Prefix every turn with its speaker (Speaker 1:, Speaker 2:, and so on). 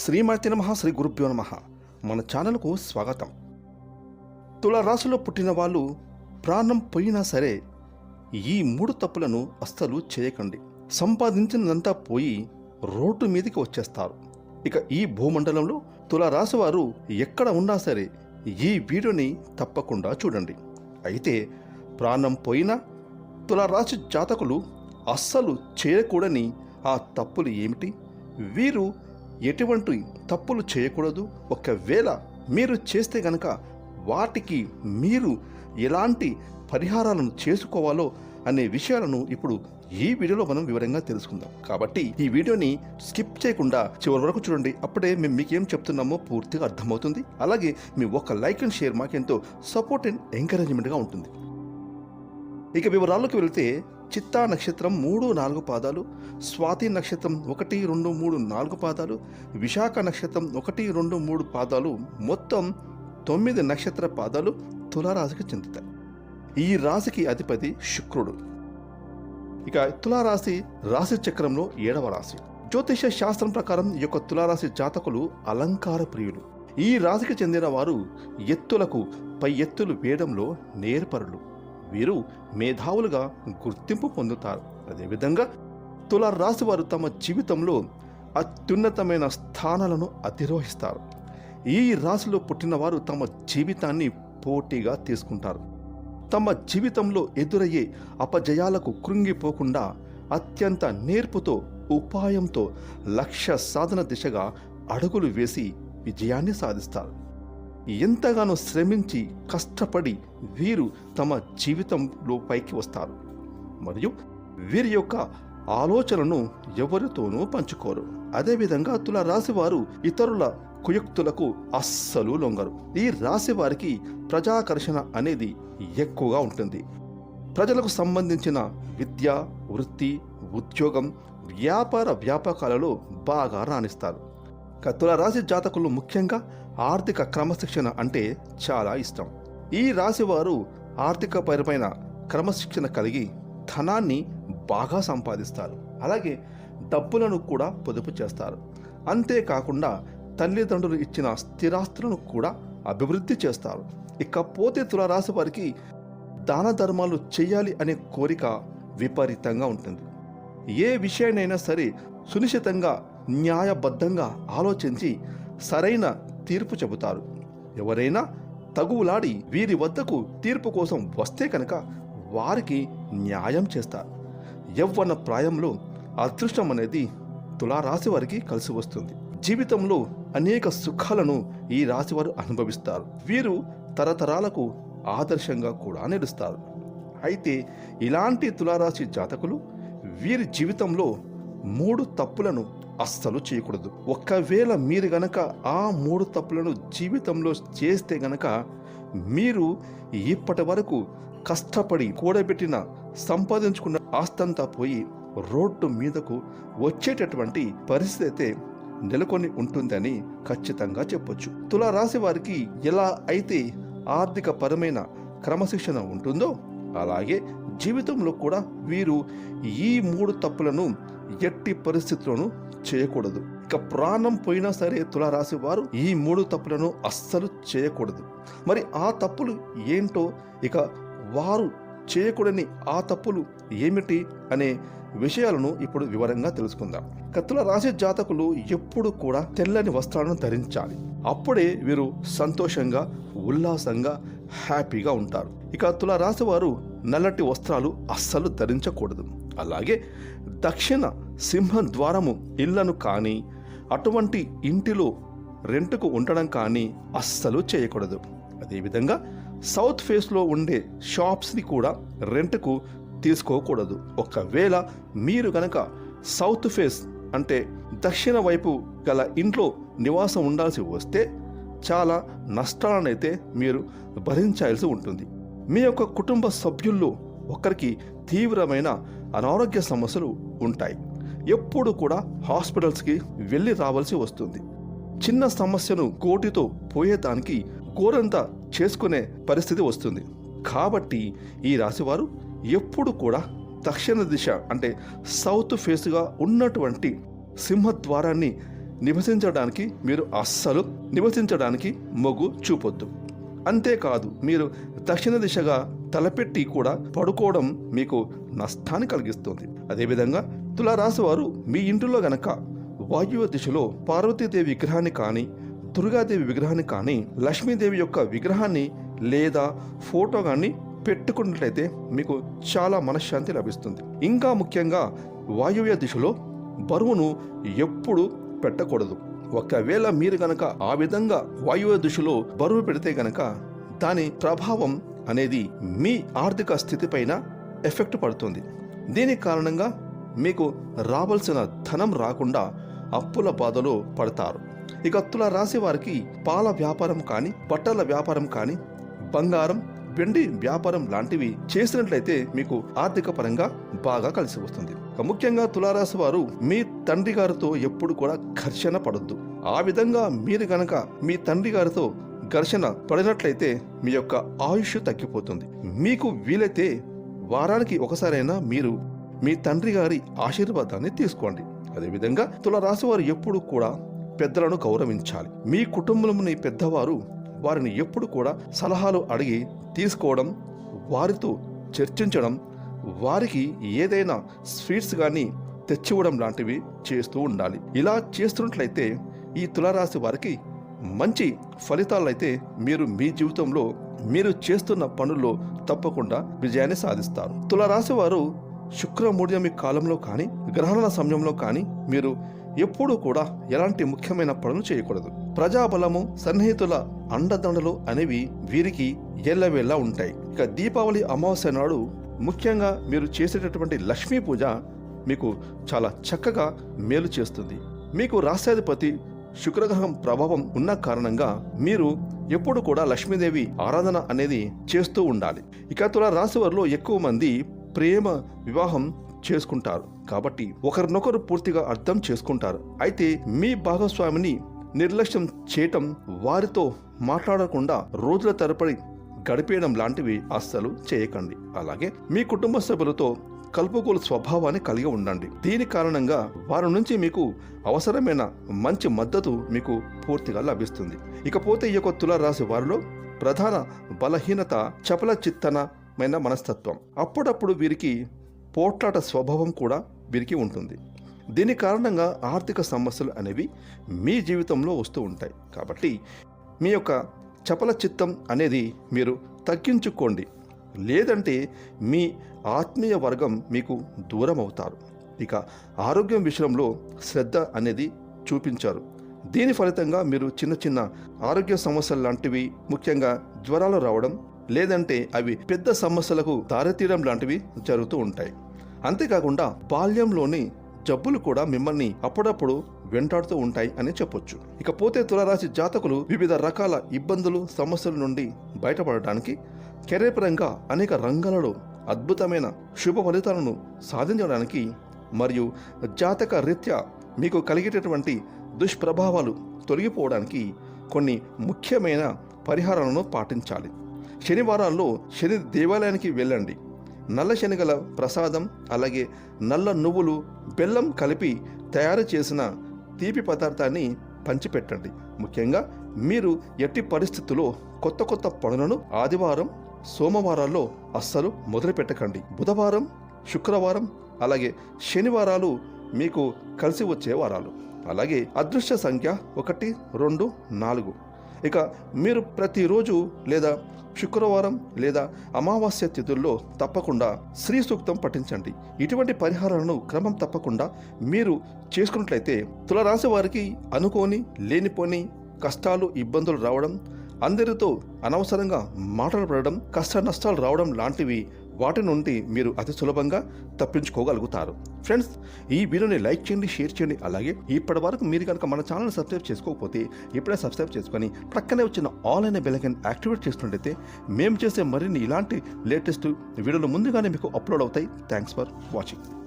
Speaker 1: శ్రీమతి నమ శ్రీ గురుభ్యో నమ. మన ఛానల్కు స్వాగతం. తులరాశిలో పుట్టిన వాళ్ళు ప్రాణం పోయినా సరే ఈ మూడు తప్పులను అస్సలు చేయకండి. సంపాదించినదంతా పోయి రోడ్డు మీదకి వచ్చేస్తారు. ఇక ఈ భూమండలంలో తులరాశి వారు ఎక్కడ ఉన్నా సరే ఈ వీడియోని తప్పకుండా చూడండి. అయితే ప్రాణం పోయినా తులరాశి జాతకులు అస్సలు చేయకూడని ఆ తప్పులు ఏమిటి? వీరు ఎటువంటి తప్పులు చేయకూడదు. ఒకవేళ మీరు చేస్తే గనక వాటికి మీరు ఎలాంటి పరిహారాలను చేసుకోవాలో అనే విషయాలను ఇప్పుడు ఈ వీడియోలో మనం వివరంగా తెలుసుకుందాం. కాబట్టి ఈ వీడియోని స్కిప్ చేయకుండా చివరి వరకు చూడండి. అప్పుడే మేము మీకేం చెప్తున్నామో పూర్తిగా అర్థమవుతుంది. అలాగే మీ ఒక లైక్ అండ్ షేర్ మాకెంతో సపోర్ట్ అండ్ ఎంకరేజ్మెంట్గా ఉంటుంది. ఇక వివరాల్లోకి వెళితే చిత్తా నక్షత్రం మూడు నాలుగు పాదాలు స్వాతి నక్షత్రం ఒకటి రెండు మూడు నాలుగు పాదాలు విశాఖ నక్షత్రం ఒకటి రెండు మూడు పాదాలు మొత్తం తొమ్మిది నక్షత్ర పాదాలు తులారాశికి చెందుతాయి. ఈ రాశికి అధిపతి శుక్రుడు. ఇక తులారాశి రాశి చక్రంలో ఏడవ రాశి. జ్యోతిష శాస్త్రం ప్రకారం ఈ యొక్క తులారాశి జాతకులు అలంకార ప్రియులు. ఈ రాశికి చెందిన వారు ఎత్తులకు పై ఎత్తులు వేయడంలో నేర్పరులు. వీరు మేధావులుగా గుర్తింపు పొందుతారు. అదేవిధంగా తుల రాశి వారు తమ జీవితంలో అత్యున్నతమైన స్థానాలను అధిరోహిస్తారు. ఈ రాశిలో పుట్టిన వారు తమ జీవితాన్ని పోటీగా తీసుకుంటారు. తమ జీవితంలో ఎదురయ్యే అపజయాలకు కృంగిపోకుండా అత్యంత నేర్పుతో ఉపాయంతో లక్ష్య సాధన దిశగా అడుగులు వేసి విజయాన్ని సాధిస్తారు. ఎంతగానో శ్రమించి కష్టపడి వీరు తమ జీవితంలో పైకి వస్తారు. మరియు వీరి యొక్క ఆలోచనను ఎవరితోనూ పంచుకోరు. అదేవిధంగా తుల రాశివారు ఇతరుల కుయుక్తులకు అస్సలు లొంగరు. ఈ రాశి వారికి ప్రజాకర్షణ అనేది ఎక్కువగా ఉంటుంది. ప్రజలకు సంబంధించిన విద్య వృత్తి ఉద్యోగం వ్యాపార వ్యాపకాలలో బాగా రాణిస్తారు. తులరాశి జాతకులు ముఖ్యంగా ఆర్థిక క్రమశిక్షణ అంటే చాలా ఇష్టం. ఈ రాశి వారు ఆర్థిక పరమైన క్రమశిక్షణ కలిగి ధనాన్ని బాగా సంపాదిస్తారు. అలాగే డబ్బులను కూడా పొదుపు చేస్తారు. అంతేకాకుండా తల్లిదండ్రులు ఇచ్చిన స్థిరాస్తులను కూడా అభివృద్ధి చేస్తారు. ఇకపోతే తులారాశి వారికి దాన ధర్మాలు చేయాలి అనే కోరిక విపరీతంగా ఉంటుంది. ఏ విషయాన్నైనా సరే సునిశ్చితంగా న్యాయబద్ధంగా ఆలోచించి సరైన తీర్పు చెబుతారు. ఎవరైనా తగువులాడి వీరి వద్దకు తీర్పు కోసం వస్తే కనుక వారికి న్యాయం చేస్తారు. యవ్వన ప్రాయంలో అదృష్టం అనేది తులారాశి వారికి కలిసి వస్తుంది. జీవితంలో అనేక సుఖాలను ఈ రాశివారు అనుభవిస్తారు. వీరు తరతరాలకు ఆదర్శంగా కూడా నిలుస్తారు. అయితే ఇలాంటి తులారాశి జాతకులు వీరి జీవితంలో మూడు తప్పులను అస్సలు చేయకూడదు. ఒకవేళ మీరు గనక ఆ మూడు తప్పులను జీవితంలో చేస్తే గనక మీరు ఇప్పటి వరకు కష్టపడి కూడబెట్టిన సంపాదించుకున్న ఆస్తంతా పోయి రోడ్డు మీదకు వచ్చేటటువంటి పరిస్థితి అయితే నెలకొని ఉంటుందని ఖచ్చితంగా చెప్పొచ్చు. తులా రాశి వారికి ఎలా అయితే ఆర్థిక పరమైన క్రమశిక్షణ ఉంటుందో అలాగే జీవితంలో కూడా వీరు ఈ మూడు తప్పులను ఎట్టి పరిస్థితులను చేయకూడదు. ఇక ప్రాణం పోయినా సరే తులారాశి వారు ఈ మూడు తప్పులను అస్సలు చేయకూడదు. మరి ఆ తప్పులు ఏంటో ఇక వారు చేయకూడని ఆ తప్పులు ఏమిటి అనే విషయాలను ఇప్పుడు వివరంగా తెలుసుకుందాం. కత్తుల రాశి జాతకులు ఎప్పుడు కూడా తెల్లని వస్త్రాలను ధరించాలి. అప్పుడే వీరు సంతోషంగా ఉల్లాసంగా హ్యాపీగా ఉంటారు. ఇక తులారాశి వారు నల్లటి వస్త్రాలు అస్సలు ధరించకూడదు. అలాగే దక్షిణ సింహ ద్వారము ఇళ్ళను కానీ అటువంటి ఇంటిలో రెంట్కు ఉండడం కానీ అస్సలు చేయకూడదు. అదేవిధంగా సౌత్ ఫేస్లో ఉండే షాప్స్ని కూడా రెంట్కు తీసుకోకూడదు. ఒకవేళ మీరు గనక సౌత్ ఫేస్ అంటే దక్షిణ వైపు గల ఇంట్లో నివాసం ఉండాల్సి వస్తే చాలా నష్టాలనైతే మీరు భరించాల్సి ఉంటుంది. మీ యొక్క కుటుంబ సభ్యుల్లో ఒకరికి తీవ్రమైన అనారోగ్య సమస్యలు ఉంటాయి. ఎప్పుడు కూడా హాస్పిటల్స్కి వెళ్ళి రావాల్సి వస్తుంది. చిన్న సమస్యను కోటితో పోయేదానికి కోరంత చేసుకునే పరిస్థితి వస్తుంది. కాబట్టి ఈ రాశివారు ఎప్పుడు కూడా దక్షిణ దిశ అంటే సౌత్ ఫేస్గా ఉన్నటువంటి సింహద్వారాన్ని నివసించడానికి మీరు అస్సలు నివసించడానికి మొగ్గు చూపొద్దు. అంతేకాదు మీరు దక్షిణ దిశగా తలపెట్టి కూడా పడుకోవడం మీకు నష్టాన్ని కలిగిస్తుంది. అదేవిధంగా తులారాశి వారు మీ ఇంటిలో గనక వాయువ దిశలో పార్వతీదేవి విగ్రహాన్ని కానీ దుర్గాదేవి విగ్రహాన్ని కానీ లక్ష్మీదేవి యొక్క విగ్రహాన్ని లేదా ఫోటో కానీ పెట్టుకున్నట్లయితే మీకు చాలా మనశ్శాంతి లభిస్తుంది. ఇంకా ముఖ్యంగా వాయువ్య దిశలో బరువును ఎప్పుడు పెట్టకూడదు. ఒకవేళ మీరు గనక ఆ విధంగా వాయువ్య దిశలో బరువు పెడితే గనక దాని ప్రభావం అనేది మీ ఆర్థిక స్థితిపైన ఎఫెక్ట్ పడుతుంది. దీని కారణంగా మీకు రావాల్సిన ధనం రాకుండా అప్పుల బాధలో పడతారు. ఇక తుల రాశి వారికి పాల వ్యాపారం కానీ బట్టల వ్యాపారం కానీ బంగారం వెండి వ్యాపారం లాంటివి చేసినట్లయితే మీకు ఆర్థిక పరంగా బాగా కలిసి వస్తుంది ముఖ్యంగా తులారాశి వారు మీ తండ్రి గారితో ఎప్పుడు కూడా ఘర్షణ పడొద్దు. ఆ విధంగా మీరు గనక మీ తండ్రి గారితో ఘర్షణ పడినట్లయితే మీ యొక్క ఆయుష్ తగ్గిపోతుంది. మీకు వీలైతే వారానికి ఒకసారైనా మీరు మీ తండ్రి గారి ఆశీర్వాదాన్ని తీసుకోండి. అదేవిధంగా తులరాశి వారు ఎప్పుడు కూడా పెద్దలను గౌరవించాలి. మీ కుటుంబంలోని పెద్దవారు వారిని ఎప్పుడు కూడా సలహాలు అడిగి తీసుకోవడం వారితో చర్చించడం వారికి ఏదైనా స్వీట్స్ కానీ తెచ్చివ్వడం లాంటివి చేస్తూ ఉండాలి. ఇలా చేస్తున్నట్లయితే ఈ తులారాశి వారికి మంచి ఫలితాలైతే మీరు మీ జీవితంలో మీరు చేస్తున్న పనుల్లో తప్పకుండా విజయాన్ని సాధిస్తారు. తులారాశి వారు శుక్రమూర్యమి కాలంలో కానీ గ్రహణల సమయంలో కానీ మీరు ఎప్పుడూ కూడా ఎలాంటి ముఖ్యమైన పనులు చేయకూడదు. ప్రజాబలము సన్నిహితుల అండదండలు అనేవి వీరికి ఎల్లవేళ ఉంటాయి. ఇక దీపావళి అమావాస్య నాడు ముఖ్యంగా మీరు చేసేటటువంటి లక్ష్మీ పూజ మీకు చాలా చక్కగా మేలు చేస్తుంది. మీకు రాష్ట్రాధిపతి శుక్రగ్రహం ప్రభావం ఉన్న కారణంగా మీరు ఎప్పుడు కూడా లక్ష్మీదేవి ఆరాధన అనేది చేస్తూ ఉండాలి. ఇక తుల రాశి వారిలో ఎక్కువ మంది ప్రేమ వివాహం చేసుకుంటారు. కాబట్టి ఒకరినొకరు పూర్తిగా అర్థం చేసుకుంటారు. అయితే మీ భాగస్వామిని నిర్లక్ష్యం చేయటం వారితో మాట్లాడకుండా రోజుల తరబడి గడిపేయడం లాంటివి అస్సలు చేయకండి. అలాగే మీ కుటుంబ సభ్యులతో కలుపుకోలు స్వభావాన్ని కలిగి ఉండండి. దీని కారణంగా వారి నుంచి మీకు అవసరమైన మంచి మద్దతు మీకు పూర్తిగా లభిస్తుంది. ఇకపోతే ఈ యొక్క తులారాశి వారిలో ప్రధాన బలహీనత చపల చిత్తనమైన మనస్తత్వం. అప్పుడప్పుడు వీరికి పోట్లాట స్వభావం కూడా వీరికి ఉంటుంది. దీని కారణంగా ఆర్థిక సమస్యలు అనేవి మీ జీవితంలో వస్తూ ఉంటాయి. కాబట్టి మీ యొక్క చపల చిత్తం అనేది మీరు తగ్గించుకోండి. లేదంటే మీ ఆత్మీయ వర్గం మీకు దూరం అవుతారు ఇక ఆరోగ్యం విషయంలో శ్రద్ధ అనేది చూపించారు. దీని ఫలితంగా మీరు చిన్న చిన్న ఆరోగ్య సమస్యలు లాంటివి ముఖ్యంగా జ్వరాలు రావడం లేదంటే అవి పెద్ద సమస్యలకు దారితీయడం లాంటివి జరుగుతూ ఉంటాయి. అంతేకాకుండా బాల్యంలోని జబ్బులు కూడా మిమ్మల్ని అప్పుడప్పుడు వెంటాడుతూ ఉంటాయి అని చెప్పొచ్చు. ఇకపోతే తులరాశి జాతకులు వివిధ రకాల ఇబ్బందులు సమస్యల నుండి బయటపడటానికి కెరీర్ పరంగా అనేక రంగాలలో అద్భుతమైన శుభ ఫలితాలను సాధించడానికి మరియు జాతక రీత్యా మీకు కలిగేటటువంటి దుష్ప్రభావాలు తొలగిపోవడానికి కొన్ని ముఖ్యమైన పరిహారాలను పాటించాలి. శనివారాల్లో శని దేవాలయానికి వెళ్ళండి. నల్ల శనగల ప్రసాదం అలాగే నల్ల నువ్వులు బెల్లం కలిపి తయారు చేసిన తీపి పదార్థాన్ని పంచిపెట్టండి. ముఖ్యంగా మీరు ఎట్టి పరిస్థితుల్లో కొత్త కొత్త పనులను ఆదివారం సోమవారాల్లో అస్సలు మొదలుపెట్టకండి. బుధవారం శుక్రవారం అలాగే శనివారాలు మీకు కలిసి వచ్చే వారాలు. అలాగే అదృశ్య సంఖ్య ఒకటి రెండు నాలుగు. ఇక మీరు ప్రతిరోజు లేదా శుక్రవారం లేదా అమావాస్య తిథుల్లో తప్పకుండా శ్రీ సూక్తం పఠించండి. ఇటువంటి పరిహారాలను క్రమం తప్పకుండా మీరు చేసుకున్నట్లయితే తులరాశి వారికి అనుకోని లేనిపోని కష్టాలు ఇబ్బందులు రావడం అందరితో అనవసరంగా మాటలు పడడం కష్ట నష్టాలు రావడం లాంటివి వాటి నుండి మీరు అతి సులభంగా తప్పించుకోగలుగుతారు. ఫ్రెండ్స్ ఈ వీడియోని లైక్ చేయండి షేర్ చేయండి. అలాగే ఇప్పటి వరకు మీరు కనుక మన ఛానల్ సబ్స్క్రైబ్ చేసుకోకపోతే ఇప్పుడే సబ్స్క్రైబ్ చేసుకొని ప్రక్కనే వచ్చిన ఆల్ అనే బెలకన్ యాక్టివేట్ చేసినట్లయితే మేము చేసే మరిన్ని ఇలాంటి లేటెస్ట్ వీడియోలు ముందుగానే మీకు అప్లోడ్ అవుతాయి. Thanks for watching